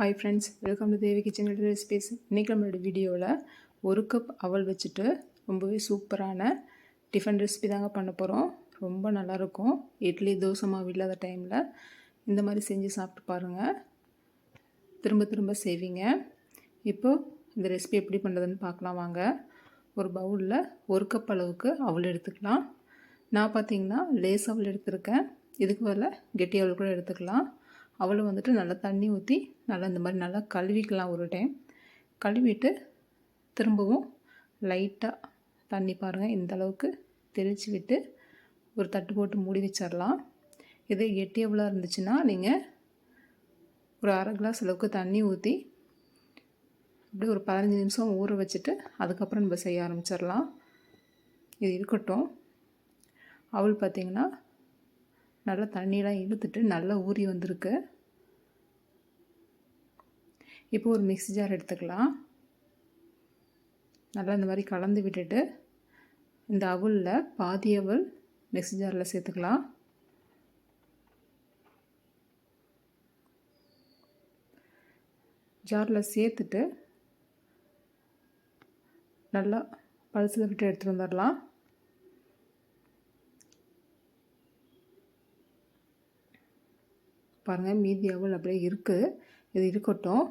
Hi friends welcome to Devi kitchen recipes இன்றைக்கி நம்மளோட வீடியோவில் ஒரு கப் அவல் வச்சுட்டு ரொம்பவே சூப்பரான டிஃபன் ரெசிபி தாங்க பண்ண போகிறோம் ரொம்ப நல்லாயிருக்கும் இட்லி தோசை மாவு இல்லாத டைமில் இந்த மாதிரி செஞ்சு சாப்பிட்டு பாருங்கள் திரும்ப திரும்ப செய்வீங்க. இப்போது இந்த ரெசிபி எப்படி பண்ணுறதுன்னு பார்க்கலாம் வாங்க. ஒரு பவுலில் ஒரு கப் அளவுக்கு அவல் எடுத்துக்கலாம். நான் பார்த்தீங்கன்னா லேஸ் அவல் எடுத்திருக்கேன். இதுக்கு வரல கெட்டி அவல் கூட எடுத்துக்கலாம். அவளும் வந்துட்டு நல்லா தண்ணி ஊற்றி நல்லா இந்த மாதிரி நல்லா கழுவிக்கலாம் ஒரு டைம் கழுவிட்டு திரும்பவும் லைட்டாக தண்ணி பாருங்கள் இந்த அளவுக்கு தெளித்து விட்டு ஒரு தட்டு போட்டு மூடி வச்சிடலாம் இதே எட்டியபுளாக இருந்துச்சுன்னா நீங்கள் ஒரு அரை கிளாஸ் அளவுக்கு தண்ணி ஊற்றி அப்படியே ஒரு பதினஞ்சு நிமிஷம் ஊற வச்சுட்டு அதுக்கப்புறம் நம்ம செய்ய ஆரம்பிச்சிடலாம் இது இருக்கட்டும். அவள் பார்த்திங்கன்னா நல்லா தண்ணியெலாம் இழுத்துட்டு நல்லா ஊறி வந்திருக்கு. இப்போ ஒரு மிக்ஸி ஜார் எடுத்துக்கலாம். நல்லா இந்த மாதிரி கலந்து விட்டுட்டு இந்த அவுளில் பாதி அவல் மிக்ஸி ஜாரில் சேர்த்துக்கலாம். ஜாரில் சேர்த்துட்டு நல்லா பழுசில் விட்டு எடுத்துகிட்டு வந்துடலாம். பாருங்கள் மீதி அவள் அப்படியே இருக்குது இது இருக்கட்டும்.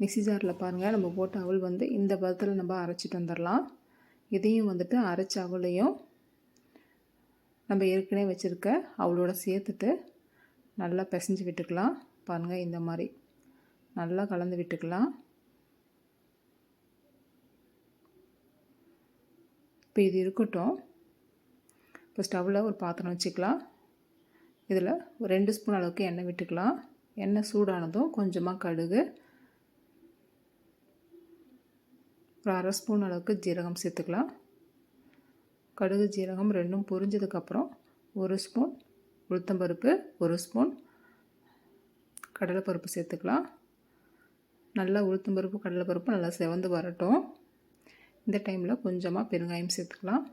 மிக்சி ஜாரில் பாருங்கள் நம்ம போட்ட அவள் வந்து இந்த பதத்தில் நம்ம அரைச்சிட்டு வந்துடலாம் இதையும் வந்துட்டு அரைச்ச அவளையும் நம்ம ஏற்கனவே வச்சுருக்க அவளோட சேர்த்துட்டு நல்லா பிசைஞ்சு விட்டுக்கலாம். பாருங்கள் இந்த மாதிரி. நல்லா கலந்து விட்டுக்கலாம். இப்போ இது இருக்கட்டும். இப்போ ஸ்டவ்வில் ஒரு பாத்திரம் வச்சுக்கலாம். இதில் ஒரு ரெண்டு ஸ்பூன் அளவுக்கு எண்ணெய் விட்டுக்கலாம். எண்ணெய் சூடானதும் கொஞ்சமாக கடுகு. ஒரு அரை ஸ்பூன் அளவுக்கு ஜீரகம் சேர்த்துக்கலாம். கடுகு ஜீரகம் ரெண்டும் பொரிஞ்சதுக்கப்புறம் ஒரு ஸ்பூன் உளுத்தம்பருப்பு ஒரு ஸ்பூன் கடலைப்பருப்பு சேர்த்துக்கலாம். நல்லா உளுத்தம்பருப்பு கடலைப்பருப்பு நல்லா செவந்து வரட்டும். இந்த டைமில் கொஞ்சமாக பெருங்காயம் சேர்த்துக்கலாம்.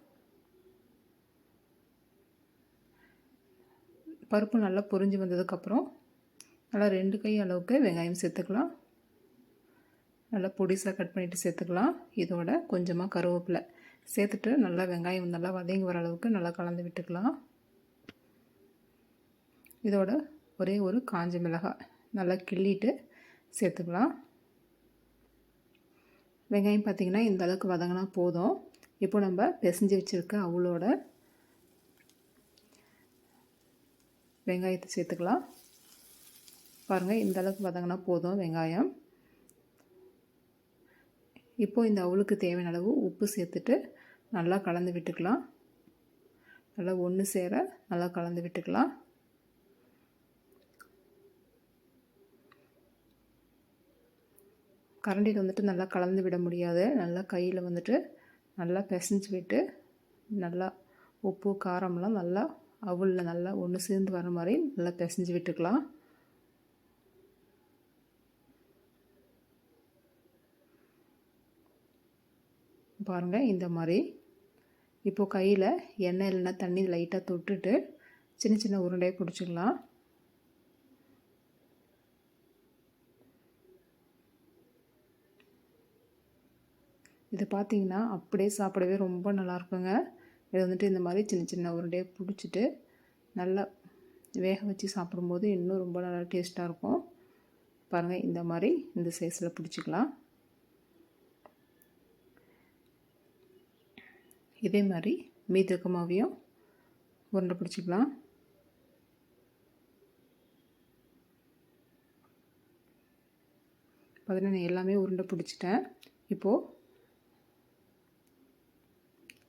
பருப்பு நல்லா பொரிஞ்சு வந்ததுக்கப்புறம் நல்லா ரெண்டு கை அளவுக்கு வெங்காயம் சேர்த்துக்கலாம். நல்லா பொடிசாக கட் பண்ணிவிட்டு சேர்த்துக்கலாம். இதோட கொஞ்சமாக கருவேப்பிலை சேர்த்துட்டு நல்லா வெங்காயம் நல்லா வதங்கி வர அளவுக்கு நல்லா கலந்து விட்டுக்கலாம். இதோட ஒரே ஒரு காஞ்ச மிளகாய் நல்லா கிள்ளிட்டு சேர்த்துக்கலாம். வெங்காயம் பார்த்திங்கன்னா இந்த அளவுக்கு வதங்கினா போதும். இப்போ நம்ம பிசைஞ்சு வச்சுருக்க அவளோட வெங்காயத்தை சேர்த்துக்கலாம். பாருங்கள் இந்த அளவுக்கு வதங்கினா போதும் வெங்காயம். இப்போது இந்த அவளுக்கு தேவையான அளவு உப்பு சேர்த்துட்டு நல்லா கலந்து விட்டுக்கலாம். நல்லா ஒன்று சேர நல்லா கலந்து விட்டுக்கலாம். கரண்டியில் வந்துட்டு நல்லா கலந்து விட முடியாது. நல்லா கையில் வந்துட்டு நல்லா பிசைஞ்சு விட்டு நல்லா உப்பு காரம்லாம் நல்லா அவளில் நல்லா ஒன்று சேர்ந்து வர மாதிரி நல்லா பிசைஞ்சு விட்டுக்கலாம். பாருங்கள் இந்த மாதிரி. இப்போது கையில் எண்ணெய் இல்லைன்னா தண்ணி லைட்டாக தொட்டுட்டு சின்ன சின்ன உருண்டையை பிடிச்சிக்கலாம் இது பார்த்திங்கன்னா அப்படியே சாப்பிடவே ரொம்ப நல்லாயிருக்குங்க இது வந்துட்டு இந்த மாதிரி சின்ன சின்ன உருண்டையை பிடிச்சிட்டு நல்லா வேக வச்சு சாப்பிடும்போது இன்னும் ரொம்ப நல்லா டேஸ்ட்டாக இருக்கும். பாருங்கள் இந்த மாதிரி இந்த சைஸில் பிடிச்சிக்கலாம். இதே மாதிரி மீதி இருக்க மாவையும் உருண்டை பிடிச்சிக்கலாம். பார்த்தீங்கன்னா எல்லாமே உருண்டை பிடிச்சிட்டேன். இப்போது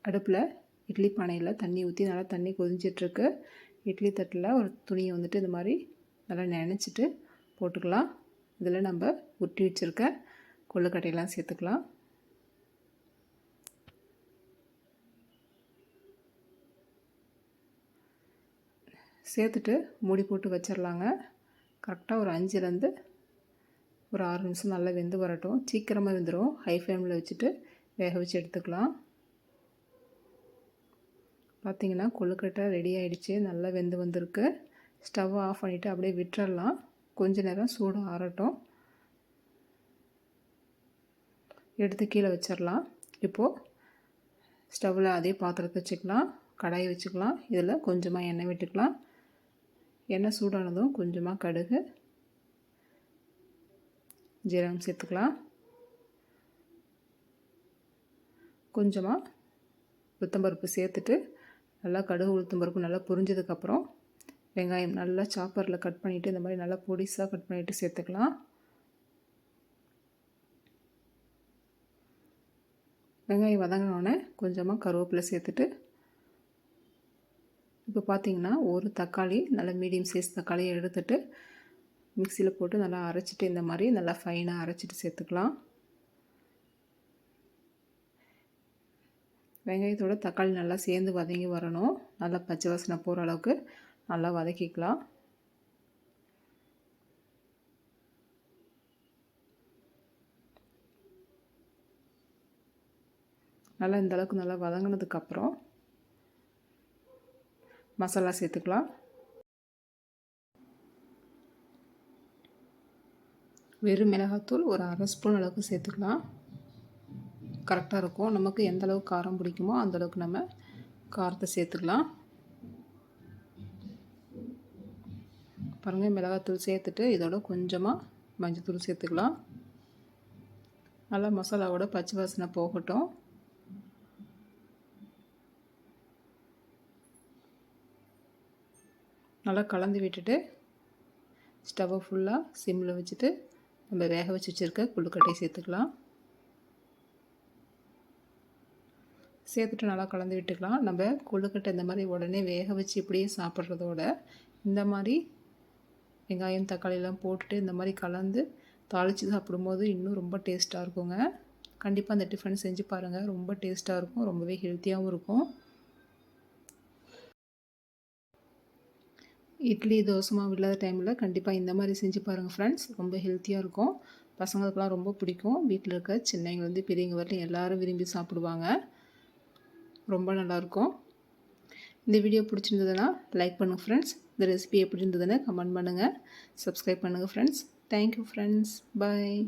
அடுப்பில் இட்லி பானையில் தண்ணி ஊற்றி நல்லா தண்ணி கொதிஞ்சிட்ருக்கு. இட்லி தட்டில் ஒரு துணியை வந்துட்டு இந்த மாதிரி நல்லா நினச்சிட்டு போட்டுக்கலாம். இதில் நம்ம உருட்டி வச்சுருக்க கொள்ளுக்கட்டையெல்லாம் சேர்த்துக்கலாம். சேர்த்துட்டு மூடி போட்டு வச்சிடலாங்க. கரெக்டாக ஒரு அஞ்சுலேருந்து ஒரு ஆறு நிமிஷம் நல்லா வெந்து வரட்டும். சீக்கிரமாக வெந்துடும் ஹை ஃப்ளேமில் வச்சுட்டு வேக வச்சு எடுத்துக்கலாம். பார்த்திங்கன்னா கொழுக்கட்டை ரெடி ஆகிடுச்சு நல்லா வெந்து வந்திருக்கு. ஸ்டவ் ஆஃப் பண்ணிவிட்டு அப்படியே விட்டுறலாம். கொஞ்ச நேரம் சூடு ஆறட்டும். எடுத்து கீழே வச்சிடலாம் இப்போது ஸ்டவ்வில் அதே பாத்திரத்தை வச்சுக்கலாம். கடாயை வச்சுக்கலாம். இதில் கொஞ்சமாக எண்ணெய் விட்டுக்கலாம். எண்ணெய் சூடானதும் கொஞ்சமாக கடுகு ஜீரகம் சேர்த்துக்கலாம். கொஞ்சமாக உளுத்தம்பருப்பு சேர்த்துட்டு நல்லா கடுகு உளுத்தம்பருப்பு நல்லா புரிஞ்சதுக்கப்புறம் வெங்காயம் நல்லா சாப்பரில் கட் பண்ணிவிட்டு இந்த மாதிரி நல்லா பொடிசாக கட் பண்ணிவிட்டு சேர்த்துக்கலாம். வெங்காயம் வதங்கினோடனே கொஞ்சமாக கருவேப்பிலை சேர்த்துட்டு இப்போ பார்த்தீங்கன்னா ஒரு தக்காளி நல்லா மீடியம் சைஸ் தக்காளியை எடுத்துட்டு மிக்சியில் போட்டு நல்லா அரைச்சிட்டு இந்த மாதிரி நல்லா ஃபைனாக அரைச்சிட்டு சேர்த்துக்கலாம். வெங்காயத்தோட தக்காளி நல்லா சேர்ந்து வதங்கி வரணும். நல்லா பச்சை வாசனை போகிற அளவுக்கு நல்லா வதக்கிக்கலாம். நல்லா இந்த அளவுக்கு நல்லா வதங்கினதுக்கப்புறம் மசாலா சேர்த்துக்கலாம். வெறும் மிளகாத்தூள் ஒரு அரை ஸ்பூன் அளவுக்கு சேர்த்துக்கலாம். கரெக்டாக இருக்கும் நமக்கு எந்த அளவுக்கு காரம் பிடிக்குமோ அந்தளவுக்கு நம்ம காரத்தை சேர்த்துக்கலாம். பாருங்கள் மிளகாத்தூள் சேர்த்துட்டு இதோட கொஞ்சமாக மஞ்சத்தூள் சேர்த்துக்கலாம். நல்லா மசாலாவோட பச்சை வாசனை போகட்டும். நல்லா கலந்து விட்டுட்டு ஸ்டவ்வை ஃபுல்லாக சிம்மில் வச்சுட்டு நம்ம வேக வச்சு வச்சுருக்க புழுக்கட்டையை சேர்த்துக்கலாம். சேர்த்துட்டு நல்லா கலந்து விட்டுக்கலாம். நம்ம கொழுக்கட்டை இந்த மாதிரி உடனே வேக வச்சு இப்படியே சாப்பிட்றதோட இந்த மாதிரி வெங்காயம் தக்காளியெல்லாம் போட்டுட்டு இந்த மாதிரி கலந்து தாளித்து சாப்பிடும்போது இன்னும் ரொம்ப டேஸ்ட்டாக இருக்குங்க. கண்டிப்பாக அந்த டிஃபன் செஞ்சு பாருங்கள் ரொம்ப டேஸ்ட்டாக இருக்கும். ரொம்பவே ஹெல்த்தியாகவும் இருக்கும். இட்லி தோசை மாவு இல்லாத டைமில் கண்டிப்பாக இந்த மாதிரி செஞ்சு பாருங்கள் ஃப்ரெண்ட்ஸ் ரொம்ப ஹெல்த்தியாக இருக்கும். பசங்களுக்கெல்லாம் ரொம்ப பிடிக்கும். வீட்டில் இருக்க சின்னவங்கலேருந்து பெரியவங்க வரலையும் எல்லோரும் விரும்பி சாப்பிடுவாங்க. ரொம்ப நல்லாயிருக்கும் இந்த வீடியோ பிடிச்சிருந்ததுன்னா லைக் பண்ணுங்கள் ஃப்ரெண்ட்ஸ் இந்த ரெசிபி எப்படி இருந்ததுன்னு கமெண்ட் பண்ணுங்கள் சப்ஸ்கிரைப் பண்ணுங்கள் ஃப்ரெண்ட்ஸ் தேங்க்யூ ஃப்ரெண்ட்ஸ் பாய்